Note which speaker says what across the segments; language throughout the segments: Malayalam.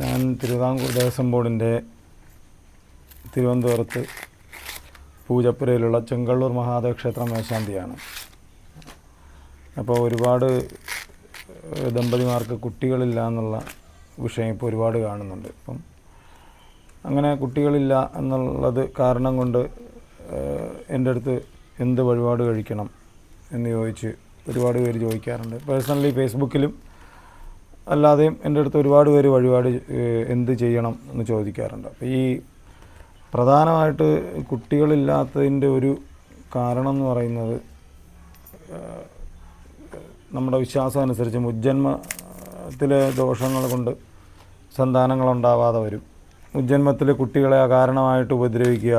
Speaker 1: ഞാൻ തിരുവിതാംകൂർ ദേവസ്വം ബോർഡിന്റെ തിരുവനന്തപുരത്ത് പൂജപ്പുരയിലുള്ള ചെങ്കള്ളൂർ മഹാദേവ ക്ഷേത്രം മേശാന്തിയാണ്. അപ്പോൾ ഒരുപാട് ദമ്പതിമാർക്ക് കുട്ടികളില്ല എന്നുള്ള വിഷയം ഇപ്പോൾ ഒരുപാട് കാണുന്നുണ്ട്. അപ്പം അങ്ങനെ കുട്ടികളില്ല എന്നുള്ളത് കാരണം കൊണ്ട് എന്റെ അടുത്ത് എന്ത് വഴിപാട് കഴിക്കണം എന്ന് ചോദിച്ച് ഒരുപാട് പേര് ചോദിക്കാറുണ്ട്. പേഴ്സണലി ഫേസ്ബുക്കിലും അല്ലാതെയും എന്റെ അടുത്ത് ഒരുപാട് പേര് വഴിപാട് എന്ത് ചെയ്യണം എന്ന് ചോദിക്കാറുണ്ട്. അപ്പോൾ ഈ പ്രധാനമായിട്ട് കുട്ടികളില്ലാത്തതിന്റെ ഒരു കാരണം എന്ന് പറയുന്നത് നമ്മുടെ വിശ്വാസം അനുസരിച്ച് മുജ്ജന്മത്തിലെ ദോഷങ്ങൾ കൊണ്ട് സന്താനങ്ങളുണ്ടാവാതെ വരും. മുജ്ജന്മത്തിൽ കുട്ടികളെ അകാരണമായിട്ട് ഉപദ്രവിക്കുക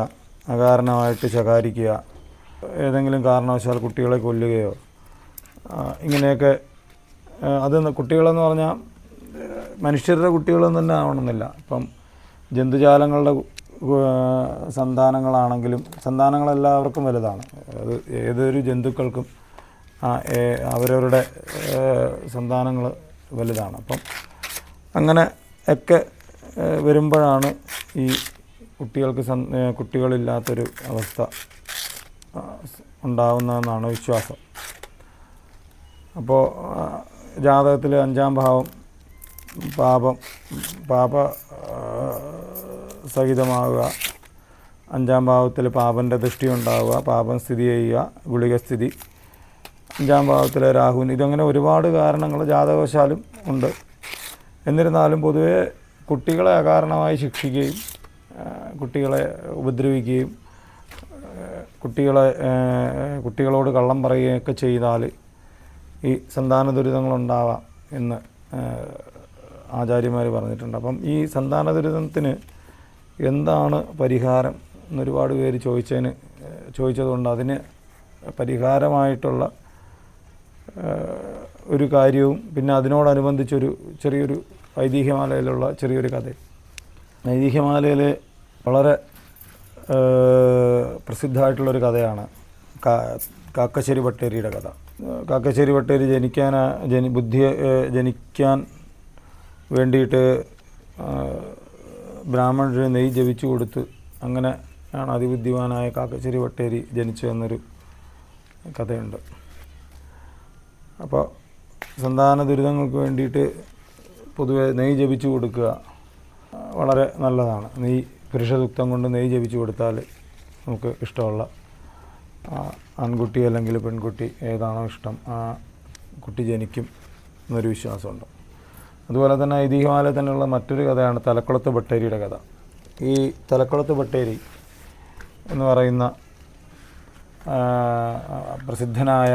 Speaker 1: അകാരണമായിട്ട് ശകാരിക്കുക ഏതെങ്കിലും കാരണവശാൽ കുട്ടികളെ കൊല്ലുകയോ ഇങ്ങനെയൊക്കെ അത് കുട്ടികളെന്ന് പറഞ്ഞാൽ മനുഷ്യരുടെ കുട്ടികളെന്ന് തന്നെ ആവണമെന്നില്ല. ഇപ്പം ജന്തുജാലങ്ങളുടെ സന്താനങ്ങളാണെങ്കിലും സന്താനങ്ങളെല്ലാവർക്കും വലുതാണ്. അത് ഏതൊരു ജന്തുക്കൾക്കും അവരവരുടെ സന്താനങ്ങൾ വലുതാണ്. അപ്പം അങ്ങനെ ഒക്കെ വരുമ്പോഴാണ് ഈ കുട്ടികൾക്ക് കുട്ടികളില്ലാത്തൊരു അവസ്ഥ ഉണ്ടാവുന്നതെന്നാണ് വിശ്വാസം. അപ്പോൾ ജാതകത്തിൽ അഞ്ചാം ഭാവം പാപം പാപ സഹിതമാവുക. അഞ്ചാം ഭാവത്തിൽ പാപന്റെ ദൃഷ്ടി ഉണ്ടാവുക പാപം സ്ഥിതി ചെയ്യുക ഗുളികസ്ഥിതി അഞ്ചാം ഭാവത്തിലെ രാഹുവിന് ഇതങ്ങനെ ഒരുപാട് കാരണങ്ങൾ ജാതകവശാലും ഉണ്ട്. എന്നിരുന്നാലും പൊതുവെ കുട്ടികളെ അകാരണമായി ശിക്ഷിക്കുകയും കുട്ടികളെ ഉപദ്രവിക്കുകയും കുട്ടികളെ കുട്ടികളോട് കള്ളം പറയുകയൊക്കെ ചെയ്താൽ ഈ സന്താന ദുരിതങ്ങളുണ്ടാവാം എന്ന് ആചാര്യന്മാർ പറഞ്ഞിട്ടുണ്ട്. അപ്പം ഈ സന്താന ദുരിതത്തിന് എന്താണ് പരിഹാരം എന്നൊരുപാട് പേര് ചോദിച്ചതിന് ചോദിച്ചതുകൊണ്ട് അതിന് പരിഹാരമായിട്ടുള്ള ഒരു കാര്യവും പിന്നെ അതിനോടനുബന്ധിച്ചൊരു ചെറിയൊരു ഐതിഹ്യമാലയിലുള്ള ചെറിയൊരു കഥ. ഐതിഹ്യമാലയിൽ വളരെ പ്രസിദ്ധമായിട്ടുള്ളൊരു കഥയാണ് കാക്കശ്ശേരി ഭട്ടേരിയുടെ കഥ. കാക്കശ്ശേരി വട്ടേരി ജനിക്കാൻ ജനി ബുദ്ധി ജനിക്കാൻ വേണ്ടിയിട്ട് ഏഹ് ബ്രാഹ്മണര് നെയ് ജപിച്ചു കൊടുത്ത് അങ്ങനെ ആണ് അതിബുദ്ധിമാനായ കാക്കശ്ശേരി വട്ടേരി ജനിച്ചു എന്നൊരു കഥയുണ്ട്. അപ്പോൾ സന്താന ദുരിതങ്ങൾക്ക് വേണ്ടിയിട്ട് പൊതുവെ നെയ് ജപിച്ചു കൊടുക്കുക വളരെ നല്ലതാണ്. നെയ് പുരുഷദുക്തം കൊണ്ട് നെയ് ജപിച്ചു കൊടുത്താൽ നമുക്ക് ഇഷ്ടമുള്ള ആൺകുട്ടി അല്ലെങ്കിൽ പെൺകുട്ടി ഏതാണോ ഇഷ്ടം ആ കുട്ടി ജനിക്കും എന്നൊരു വിശ്വാസമുണ്ട്. അതുപോലെ തന്നെ ഐതിഹ്യമാല തന്നെയുള്ള മറ്റൊരു കഥയാണ് തലക്കുളത്ത് ബട്ടേരിയുടെ കഥ. ഈ തലക്കുളത്ത് ബട്ടേരി എന്ന് പറയുന്ന പ്രസിദ്ധനായ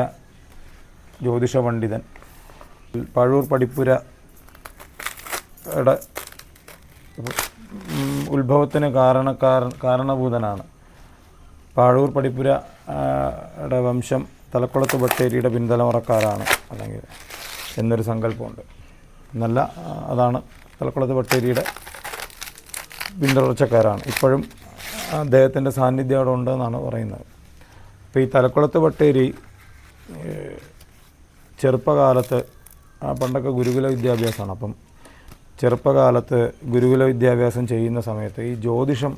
Speaker 1: ജ്യോതിഷ പണ്ഡിതൻ പഴൂർ പടിപ്പുരയുടെ ഉം, ഉത്ഭവത്തിന് കാരണക്കാരൻ കാരണഭൂതനാണ്. പാഴൂർ പടിപ്പുര ആ, യുടെ വംശം തലക്കുളത്ത് ബത്തേരിയുടെ പിൻതലമുറക്കാരാണ്. അല്ലെങ്കിൽ എന്നൊരു സങ്കല്പമുണ്ട്. എന്നല്ല ആ, അതാണ് തലക്കുളത്ത് ബത്തേരിയുടെ പിന്തുടർച്ചക്കാരാണ് ഇപ്പോഴും അദ്ദേഹത്തിന്റെ സാന്നിധ്യം അവിടെ ഉണ്ടെന്നാണ് പറയുന്നത്. അപ്പോൾ ഈ തലക്കുളത്ത് ബട്ടേരി ചെറുപ്പകാലത്ത് പണ്ടൊക്കെ ഗുരുകുല വിദ്യാഭ്യാസമാണ്. അപ്പം ചെറുപ്പകാലത്ത് ഗുരുകുല വിദ്യാഭ്യാസം ചെയ്യുന്ന സമയത്ത് ഈ ജ്യോതിഷം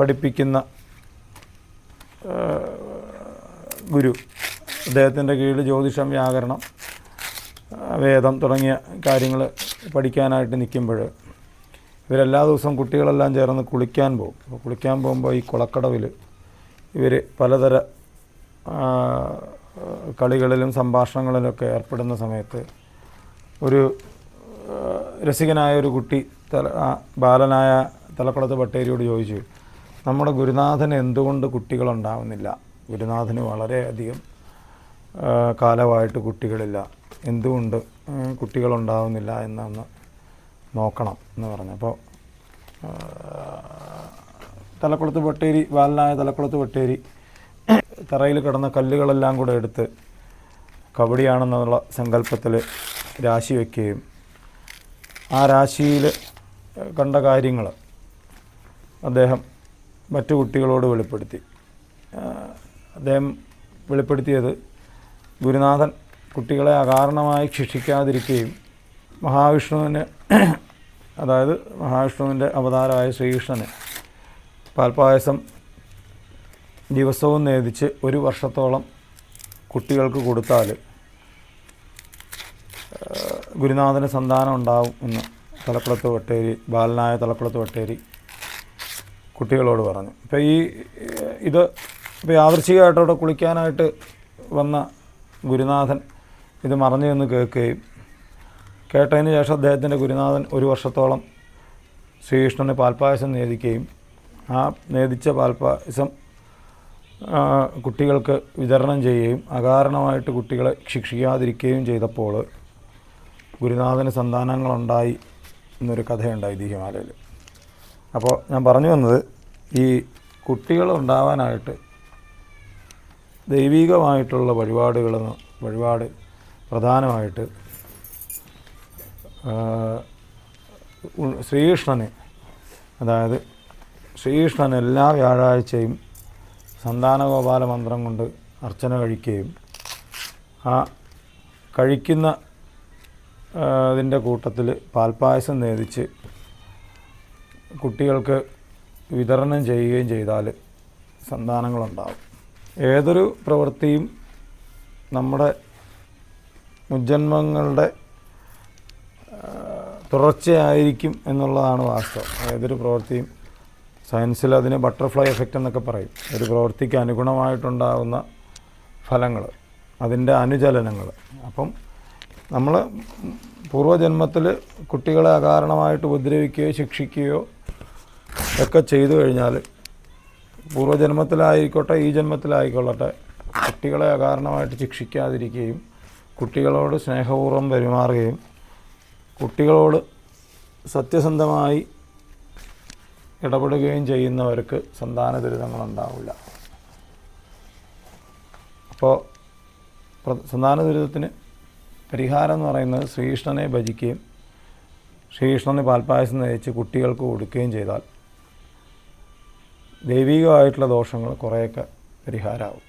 Speaker 1: പഠിപ്പിക്കുന്ന ഗുരു. അദ്ദേഹത്തിന്റെ കീഴിൽ ജ്യോതിഷം വ്യാകരണം വേദം തുടങ്ങിയ കാര്യങ്ങൾ പഠിക്കാനായിട്ട് നിൽക്കുമ്പോൾ ഇവരെല്ലാ ദിവസവും കുട്ടികളെല്ലാം ചേർന്ന് കുളിക്കാൻ പോകും. അപ്പോൾ കുളിക്കാൻ പോകുമ്പോൾ ഈ കുളക്കടവിൽ ഇവർ പലതര കളികളിലും സംഭാഷണങ്ങളിലൊക്കെ ഏർപ്പെടുന്ന സമയത്ത് ഒരു രസികനായ ഒരു കുട്ടി തല ബാലനായ തലക്കുളത്ത് ഭട്ടേരിയോട് ചോദിച്ചു നമ്മുടെ ഗുരുനാഥന് എന്തുകൊണ്ട് കുട്ടികളുണ്ടാവുന്നില്ല? ഗുരുനാഥന് വളരെയധികം കാലമായിട്ട് കുട്ടികളില്ല. എന്തുകൊണ്ട് കുട്ടികളുണ്ടാവുന്നില്ല എന്നൊന്ന് നോക്കണം എന്ന് പറഞ്ഞു. അപ്പോൾ തലക്കുളത്ത് വട്ടേരി ബാലനായ തലക്കുളത്ത് വട്ടേരി തറയിൽ കിടന്ന കല്ലുകളെല്ലാം കൂടെ എടുത്ത് കബഡിയാണെന്നുള്ള സങ്കല്പത്തിൽ രാശി വയ്ക്കുകയും ആ രാശിയിൽ കണ്ട കാര്യങ്ങൾ അദ്ദേഹം മറ്റു കുട്ടികളോട് വെളിപ്പെടുത്തി. അദ്ദേഹം വെളിപ്പെടുത്തിയത് ഗുരുനാഥൻ കുട്ടികളെ അകാരണമായി ശിക്ഷിക്കാതിരിക്കുകയും മഹാവിഷ്ണുവിന് അതായത് മഹാവിഷ്ണുവിന്റെ അവതാരമായ ശ്രീകൃഷ്ണന് പാൽപ്പായസം ദിവസവും നേതിച്ച് ഒരു വർഷത്തോളം കുട്ടികൾക്ക് കൊടുത്താൽ ഗുരുനാഥന് സന്താനം ഉണ്ടാവും എന്ന് തലക്കുളത്ത് വട്ടേരി ബാലനായ തലക്കുളത്ത് വട്ടേരി കുട്ടികളോട് പറഞ്ഞു. ഇപ്പോൾ ഈ ഇത് ഇപ്പോൾ യാദൃച്ഛികമായിട്ട് അവിടെ കുളിക്കാനായിട്ട് വന്ന ഗുരുനാഥൻ ഇത് മറഞ്ഞു എന്ന് കേൾക്കുകയും കേട്ടതിന് ശേഷം അദ്ദേഹത്തിന്റെ ഗുരുനാഥൻ ഒരു വർഷത്തോളം ശ്രീകൃഷ്ണന് പാൽപ്പായസം നേദിക്കുകയും ആ നേദിച്ച പാൽപ്പായസം കുട്ടികൾക്ക് വിതരണം ചെയ്യുകയും അകാരണമായിട്ട് കുട്ടികളെ ശിക്ഷിക്കാതിരിക്കുകയും ചെയ്തപ്പോൾ ഗുരുനാഥന് സന്താനങ്ങളുണ്ടായി എന്നൊരു കഥയുണ്ട് ഐതിഹ്യമാലയിൽ അപ്പോൾ ഞാൻ പറഞ്ഞു വന്നത് ഈ കുട്ടികൾ ഉണ്ടാവാനായിട്ട് ദൈവികമായിട്ടുള്ള വഴിപാടുകൾ വഴിപാട് പ്രധാനമായിട്ട് ശ്രീകൃഷ്ണന് അതായത് ശ്രീകൃഷ്ണൻ എല്ലാ വ്യാഴാഴ്ചയും സന്താനഗോപാല മന്ത്രം കൊണ്ട് അർച്ചന കഴിക്കുകയും ആ കഴിക്കുന്ന ഇതിന്റെ കൂട്ടത്തിൽ പാൽപ്പായസം നേദിച്ച് കുട്ടികൾക്ക് വിതരണം ചെയ്യുകയും ചെയ്താൽ സന്താനങ്ങളുണ്ടാവും. ഏതൊരു പ്രവൃത്തിയും നമ്മുടെ മുജ്ജന്മങ്ങളുടെ തുടർച്ചയായിരിക്കും എന്നുള്ളതാണ് വാസ്തവം. ഏതൊരു പ്രവൃത്തിയും സയൻസിൽ അതിന് ബട്ടർഫ്ലൈ എഫക്റ്റ് എന്നൊക്കെ പറയും. ഒരു പ്രവൃത്തിക്ക് അനുഗുണമായിട്ടുണ്ടാകുന്ന ഫലങ്ങൾ അതിന്റെ അനുചലനങ്ങൾ. അപ്പം നമ്മൾ പൂർവജന്മത്തിൽ കുട്ടികളെ അകാരണമായിട്ട് ഉപദ്രവിക്കുകയോ ശിക്ഷിക്കുകയോ ഒക്കെ ചെയ്തു കഴിഞ്ഞാൽ പൂർവജന്മത്തിലായിക്കോട്ടെ ഈ ജന്മത്തിലായിക്കൊള്ളട്ടെ കുട്ടികളെ അകാരണമായിട്ട് ശിക്ഷിക്കാതിരിക്കുകയും കുട്ടികളോട് സ്നേഹപൂർവം പെരുമാറുകയും കുട്ടികളോട് സത്യസന്ധമായി ഇടപെടുകയും ചെയ്യുന്നവർക്ക് സന്താന ദുരിതങ്ങളുണ്ടാവില്ല. അപ്പോൾ സന്താന ദുരിതത്തിന് പരിഹാരം എന്ന് പറയുന്നത് ശ്രീകൃഷ്ണനെ ഭജിക്കുകയും ശ്രീകൃഷ്ണന് പാൽപ്പായസം നയിച്ച് കുട്ടികൾക്ക് കൊടുക്കുകയും ചെയ്താൽ ദൈവികമായിട്ടുള്ള ദോഷങ്ങൾ കുറേയൊക്കെ പരിഹാരമാവും.